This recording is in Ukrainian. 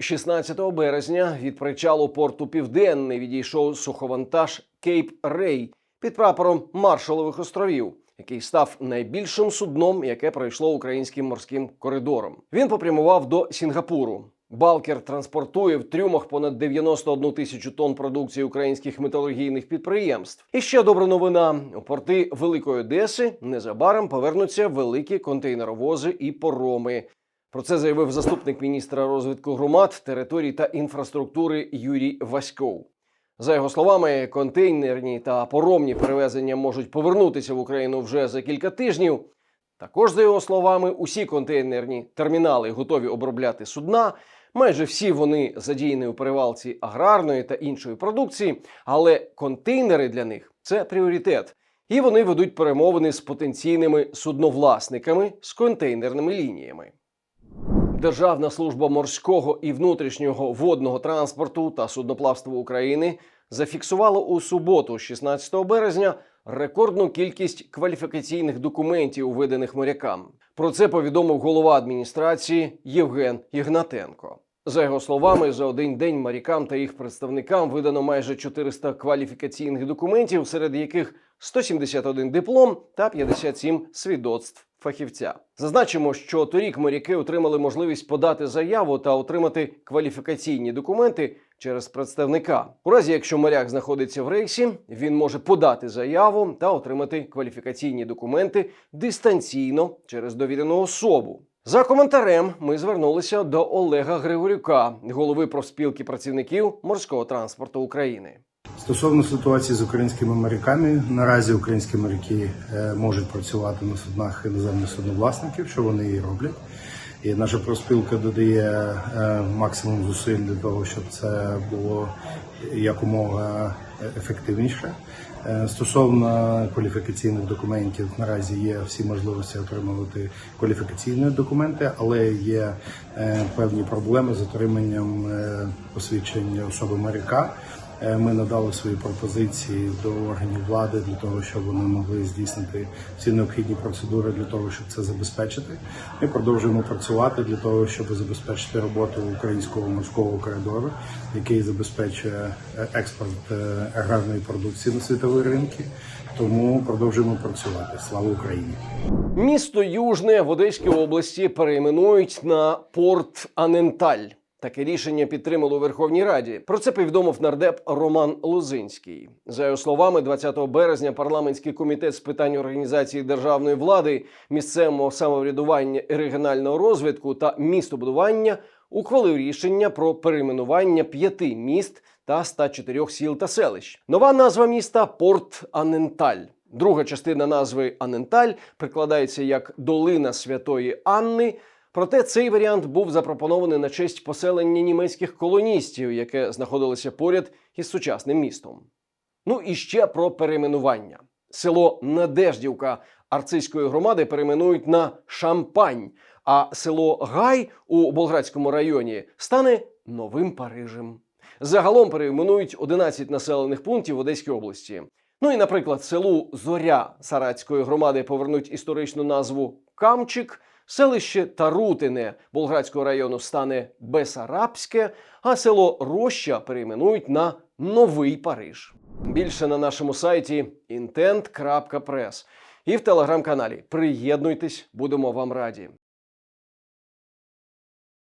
16 березня від причалу порту Південний відійшов суховантаж Кейп Рей під прапором Маршалових островів, який став найбільшим судном, яке пройшло українським морським коридором. Він попрямував до Сінгапуру. Балкер транспортує в трюмах понад 91 тисячу тонн продукції українських металургійних підприємств. І ще добра новина: у порти Великої Одеси незабаром повернуться великі контейнеровози і пороми. Про це заявив заступник міністра розвитку громад, територій та інфраструктури Юрій Васьков. За його словами, контейнерні та поромні перевезення можуть повернутися в Україну вже за кілька тижнів. Також, за його словами, усі контейнерні термінали готові обробляти судна. Майже всі вони задіяні у перевалці аграрної та іншої продукції, але контейнери для них це пріоритет. І вони ведуть перемовини з потенційними судновласниками з контейнерними лініями. Державна служба морського і внутрішнього водного транспорту та судноплавства України зафіксувала у суботу, 16 березня, рекордну кількість кваліфікаційних документів, виданих морякам. Про це повідомив голова адміністрації Євген Ігнатенко. За його словами, за один день морякам та їх представникам видано майже 400 кваліфікаційних документів, серед яких 171 диплом та 57 свідоцтв фахівця. Зазначимо, що торік моряки отримали можливість подати заяву та отримати кваліфікаційні документи через представника. У разі, якщо моряк знаходиться в рейсі, він може подати заяву та отримати кваліфікаційні документи дистанційно через довірену особу. За коментарем ми звернулися до Олега Григорюка, голови профспілки працівників морського транспорту України. Стосовно ситуації з українськими моряками, наразі українські моряки е, можуть працювати на суднах іноземних судновласників, що вони і роблять. І наша профспілка додає е, максимум зусиль для того, щоб це було якомога ефективніше. Е, Стосовно кваліфікаційних документів, наразі є всі можливості отримувати кваліфікаційні документи, але є певні проблеми з отриманням посвідчення особи моряка. Е, Ми надали свої пропозиції до органів влади для того, щоб вони могли здійснити всі необхідні процедури для того, щоб це забезпечити. Ми продовжуємо працювати для того, щоб забезпечити роботу українського морського коридору, який забезпечує е, експорт е, аграрної продукції на світові ринки. Тому продовжуємо працювати. Слава Україні! Місто Южне в Одеській області перейменують на Порт Аненталь. Таке рішення підтримали у Верховній Раді. Про це повідомив нардеп Роман Лозинський. За його словами, 20 березня парламентський комітет з питань організації державної влади, місцевого самоврядування і регіонального розвитку та містобудування ухвалив рішення про перейменування п'яти міст та 104 сіл та селищ. Нова назва міста Порт Аненталь. Друга частина назви Аненталь прикладається як Долина Святої Анни. Проте цей варіант був запропонований на честь поселення німецьких колоністів, яке знаходилося поряд із сучасним містом. Ну і ще про перейменування. Село Надеждівка Арцизької громади перейменують на Шампань, а село Гай у Болградському районі стане новим Парижем. Загалом перейменують 11 населених пунктів в Одеській області. Ну і, наприклад, селу Зоря Саратської громади повернуть історичну назву Камчик. Селище Тарутине Болградського району стане Бесарабське, а село Роща перейменують на Новий Париж. Більше на нашому сайті intent.press і в телеграм-каналі. Приєднуйтесь, будемо вам раді.